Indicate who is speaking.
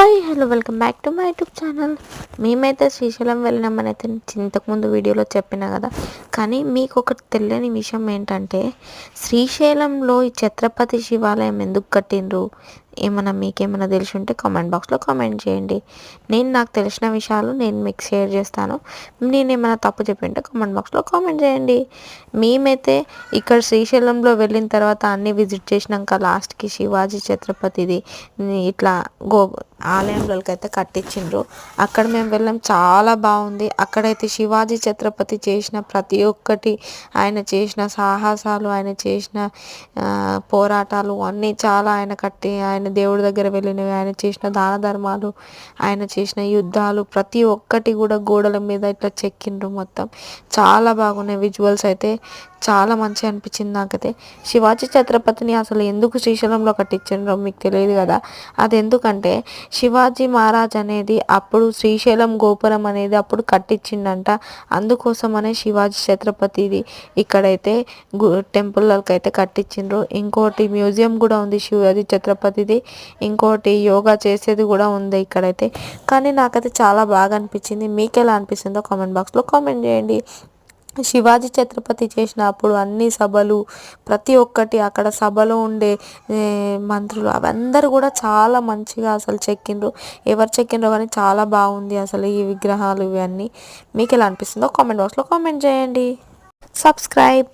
Speaker 1: Hi hello welcome back to my YouTube channel. మేమైతే శ్రీశైలం వెళ్ళినామని అయితే ఇంతకుముందు వీడియోలో చెప్పిన కదా. కానీ మీకు ఒకటి తెలియని విషయం ఏంటంటే శ్రీశైలంలో ఈ ఛత్రపతి శివాలయం ఎందుకు కట్టిండ్రు? ఏమైనా మీకేమైనా తెలిసి ఉంటే కామెంట్ బాక్స్లో కామెంట్ చేయండి. నేను నాకు తెలిసిన విషయాలు నేను మీకు షేర్ చేస్తాను. నేను ఏమైనా తప్పు చెప్పింటే కామెంట్ బాక్స్లో కామెంట్ చేయండి. మేమైతే ఇక్కడ శ్రీశైలంలో వెళ్ళిన తర్వాత అన్నీ విజిట్ చేసినాక లాస్ట్కి శివాజీ ఛత్రపతిది ఇట్లా గో ఆలయంలోకి అయితే కట్టించిండ్రు. అక్కడ మేము వెళ్ళాం చాలా బాగుంది. అక్కడైతే శివాజీ ఛత్రపతి చేసిన ప్రతి ఒక్కటి ఆయన చేసిన సాహసాలు ఆయన చేసిన పోరాటాలు అన్నీ చాలా ఆయన కట్టి ఆయన దేవుడి దగ్గర వెళ్ళినవి ఆయన చేసిన దాన ధర్మాలు ఆయన చేసిన యుద్ధాలు ప్రతి ఒక్కటి కూడా గోడల మీద ఇట్లా చెక్కిండ్రు మొత్తం. చాలా బాగున్నాయి విజువల్స్ అయితే. చాలా మంచిగా అనిపించింది నాకైతే. శివాజీ ఛత్రపతిని అసలు ఎందుకు శ్రీశైలంలో కట్టించిండ్రో మీకు తెలియదు కదా. అది ఎందుకంటే శివాజీ మహారాజ్ అనేది అప్పుడు శ్రీశైలం గోపురం అనేది అప్పుడు కట్టించిండంట. అందుకోసమనే శివాజీ ఛత్రపతిది ఇక్కడైతే గు టెంపుల్కి అయితే కట్టించిండ్రు. ఇంకోటి మ్యూజియం కూడా ఉంది శివాజీ ఛత్రపతిది. ఇంకోటి యోగా చేసేది కూడా ఉంది ఇక్కడైతే. కానీ నాకైతే చాలా బాగా అనిపించింది. మీకు ఎలా అనిపిస్తుందో కామెంట్ బాక్స్లో కామెంట్ చేయండి. శివాజీ ఛత్రపతి చేసినప్పుడు అన్ని సభలు ప్రతి ఒక్కటి అక్కడ సభలో ఉండే మంత్రులు అవందరూ కూడా చాలా మంచిగా అసలు చెక్కిండ్రు. ఎవరు చెక్కిండ్రో కానీ చాలా బాగుంది అసలు ఈ విగ్రహాలు ఇవన్నీ. మీకు ఎలా అనిపిస్తుందో కామెంట్ బాక్స్లో కామెంట్ చేయండి. సబ్స్క్రైబ్.